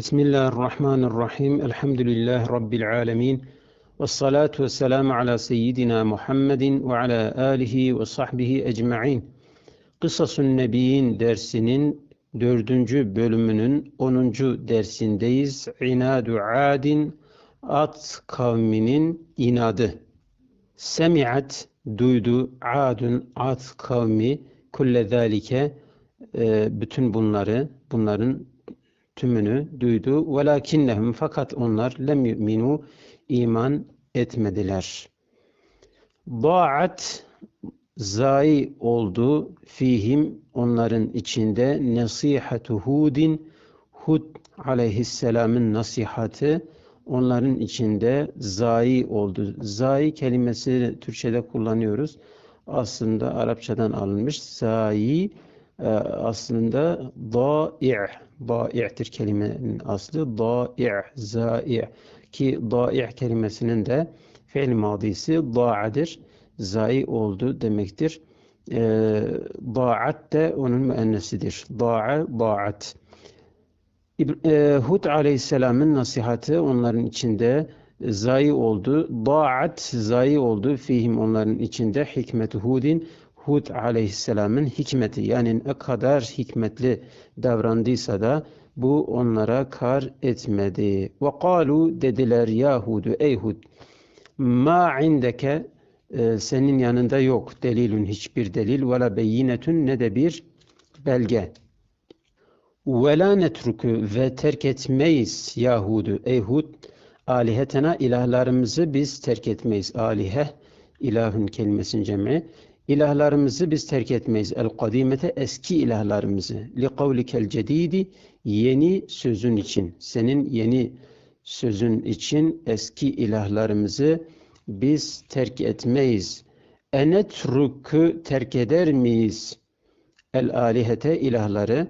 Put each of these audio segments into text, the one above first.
Bismillahirrahmanirrahim. Elhamdülillahi Rabbil alemin. Ve salatu ve selamu ala seyyidina Muhammedin ve ala alihi ve sahbihi ecma'in. Kısasun Nebiyin dersinin dördüncü bölümünün onuncu dersindeyiz. İnadu adin at kavminin inadı. Semi'at duydu adun at kavmi kulle zalike e, bütün bunları bunların tümünü duydu. Velakinnehum fakat onlar lem yu'minu iman etmediler. Da'at zayi oldu fihim onların içinde nasihatu Hudin Hud aleyhisselamın nasihatı onların içinde zayi oldu. Zayi kelimesi Türkçe'de kullanıyoruz. Aslında Arapçadan alınmış. Zayi aslında da'i' da'i'tir kelimenin aslı. Da'i' za'i' ki da'i' kelimesinin de fiil madisi da'adır zayi oldu demektir. E, da'at de onun müennesidir. Da'a da'at e, Hud aleyhisselamın nasihatı onların içinde zayi oldu. Da'at zayi oldu. Fihim onların içinde hikmet Hudin Hud aleyhisselamın hikmeti yani ne kadar hikmetli davrandıysa da bu onlara kar etmedi. Ve kalu dediler Yahudu ey Hud ma indeke e, senin yanında yok delilün hiçbir delil ve la beyinetün ne de bir belge. Ve la netruku ve terk etmeyiz Yahudu ey Hud alihetena ilahlarımızı biz terk etmeyiz. Alihe ilahın kelimesinin cemi İlahlarımızı biz terk etmeyiz. El kadimete eski ilahlarımızı. Li kavlikel cedidi yeni sözün için. Senin yeni sözün için eski ilahlarımızı biz terk etmeyiz. Enetruku terk eder miyiz? El alihete ilahları.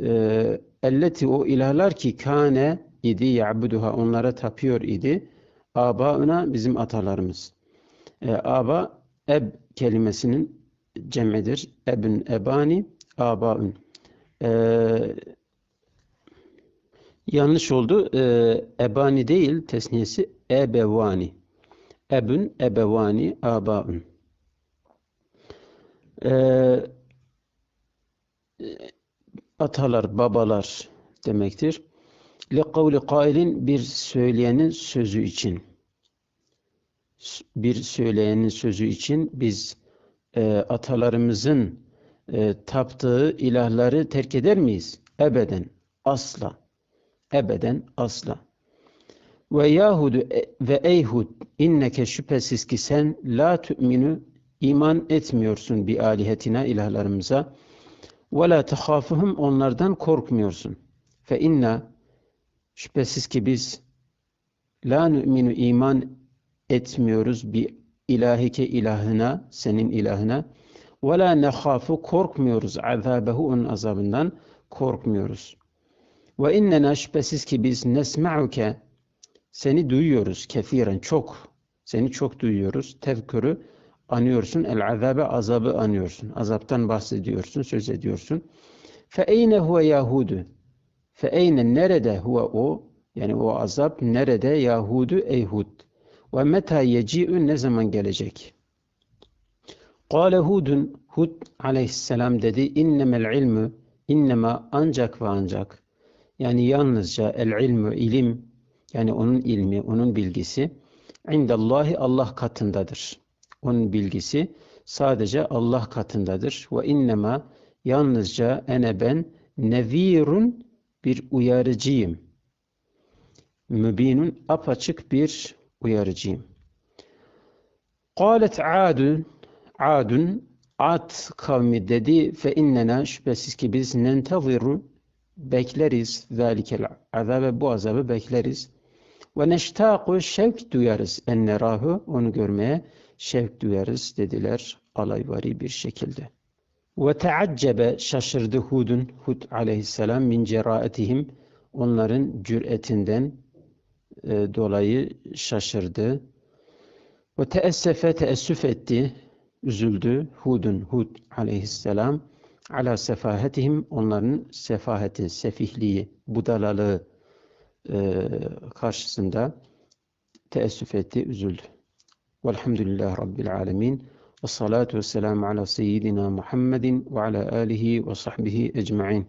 Ee, elleti o ilahlar ki kane idi ya'buduha onlara tapıyor idi. Abauna bizim atalarımız. Ee, aba eb kelimesinin cem'idir. Ebün, ebani, abaun. Ee, yanlış oldu. Ee, ebani değil, tesniyesi ebevani. Ebün, ebevani, abaun. Ee, atalar, babalar demektir. Li kavli kailin bir söyleyenin sözü için bir söyleyenin sözü için biz e, atalarımızın e, taptığı ilahları terk eder miyiz? Ebeden, asla. Ebeden, asla. Ve Yahudu e, ve Eyhud inneke şüphesiz ki sen la tu'minu iman etmiyorsun bi alihetina ilahlarımıza ve la tehafuhum onlardan korkmuyorsun. Fe inna şüphesiz ki biz la nu'minu iman etmiyoruz bir ilahike ilahına, senin ilahına. Ve la nekhafu korkmuyoruz azabehu onun azabından korkmuyoruz. Ve innena şüphesiz ki biz nesma'uke seni duyuyoruz kefiren çok. Seni çok duyuyoruz. Tevkürü anıyorsun. El azabe azabı anıyorsun. Azaptan bahsediyorsun, söz ediyorsun. Fe eyne huve yahudu. Nerede huve o? Yani o azap nerede Yahudu eyhud. Ve meta yeci'ü ne zaman gelecek? Kale Hudun, Hud aleyhisselam dedi, innemel ilmü, innema ancak ve ancak, yani yalnızca el ilmü, ilim, yani onun ilmi, onun bilgisi, indallahi Allah katındadır. Onun bilgisi sadece Allah katındadır. Ve innema yalnızca ene ben nevirun bir uyarıcıyım. Mübinun apaçık bir uyarıcıyım. Kâlet Adun Adun Ad kavmi dedi fe innena şüphesiz ki biz nenteziru bekleriz zalikel azabe bu azabı bekleriz. Ve neştaku şevk duyarız en nerahu onu görmeye şevk duyarız dediler alayvari bir şekilde. Ve teaccebe şaşırdı Hud'un Hud aleyhisselam min ceraetihim onların cüretinden e, dolayı şaşırdı. Ve teessefe teessüf etti, üzüldü. Hud'un Hud aleyhisselam ala sefahetihim onların sefaheti, sefihliği, budalalığı e, karşısında teessüf etti, üzüldü. Velhamdülillah Rabbil alemin. Ve salatu ve selamu ala seyyidina Muhammedin ve ala alihi ve sahbihi ecma'in.